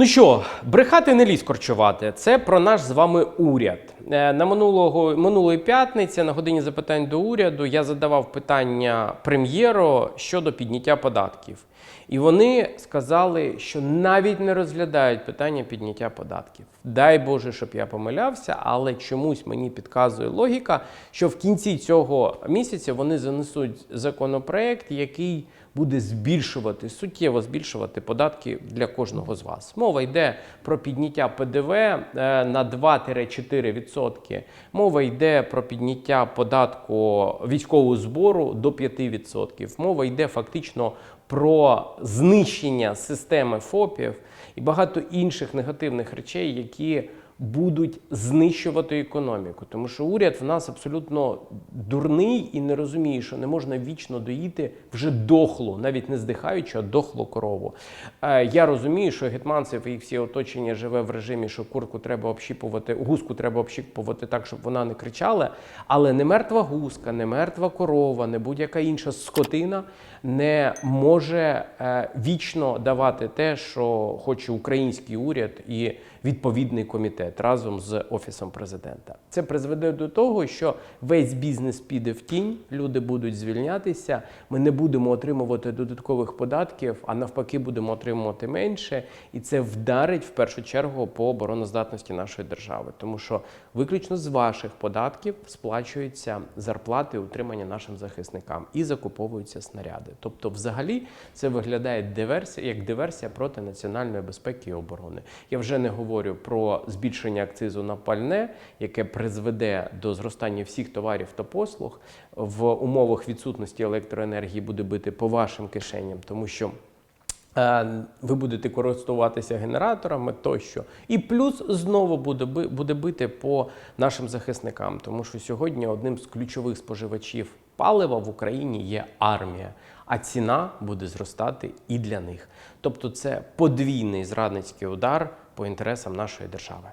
Ну що, брехати не лізь корчувати. Це про наш з вами уряд. Е, На минулого минулої п'ятниці на годині запитань до уряду я задавав питання прем'єру щодо підняття податків. І вони сказали, що навіть не розглядають питання підняття податків. Дай Боже, щоб я помилявся, але чомусь мені підказує логіка, що в кінці цього місяця вони занесуть законопроект, який буде збільшувати суттєво збільшувати податки для кожного з вас. Мова йде про підняття ПДВ е, на 2-4%. Мова йде про підняття податку військового збору до 5%. Мова йде фактично про знищення системи ФОПів і багато інших негативних речей, які будуть знищувати економіку. Тому що уряд в нас абсолютно дурний і не розуміє, що не можна вічно доїти вже дохлу, навіть не здихаючу, а дохлу корову. Е, Я розумію, що гетманцев і всі оточення живе в режимі, що курку треба общіпувати, гуску треба общіпувати так, щоб вона не кричала. Але не мертва гуска, не мертва корова, не будь-яка інша скотина не може е, вічно давати те, що хоче український уряд і відповідний комітет разом з офісом президента. Це призведе до того, що весь бізнес піде в тінь, люди будуть звільнятися. Ми не будемо отримувати додаткових податків, а навпаки, будемо отримувати менше, і це вдарить в першу чергу по обороноздатності нашої держави, тому що виключно з ваших податків сплачуються зарплати утримання нашим захисникам і закуповуються снаряди. Тобто, взагалі, це виглядає диверсія як диверсія проти національної безпеки і оборони. Я вже не говорю про збільшення акцизу на пальне, яке призведе до зростання всіх товарів та послуг в умовах відсутності електроенергії буде бити по вашим кишеням, тому що. Е, Ви будете користуватися генераторами тощо. І плюс знову буде, буде бити по нашим захисникам, тому що сьогодні одним з ключових споживачів палива в Україні є армія, а ціна буде зростати і для них. Тобто це подвійний зрадницький удар по інтересам нашої держави.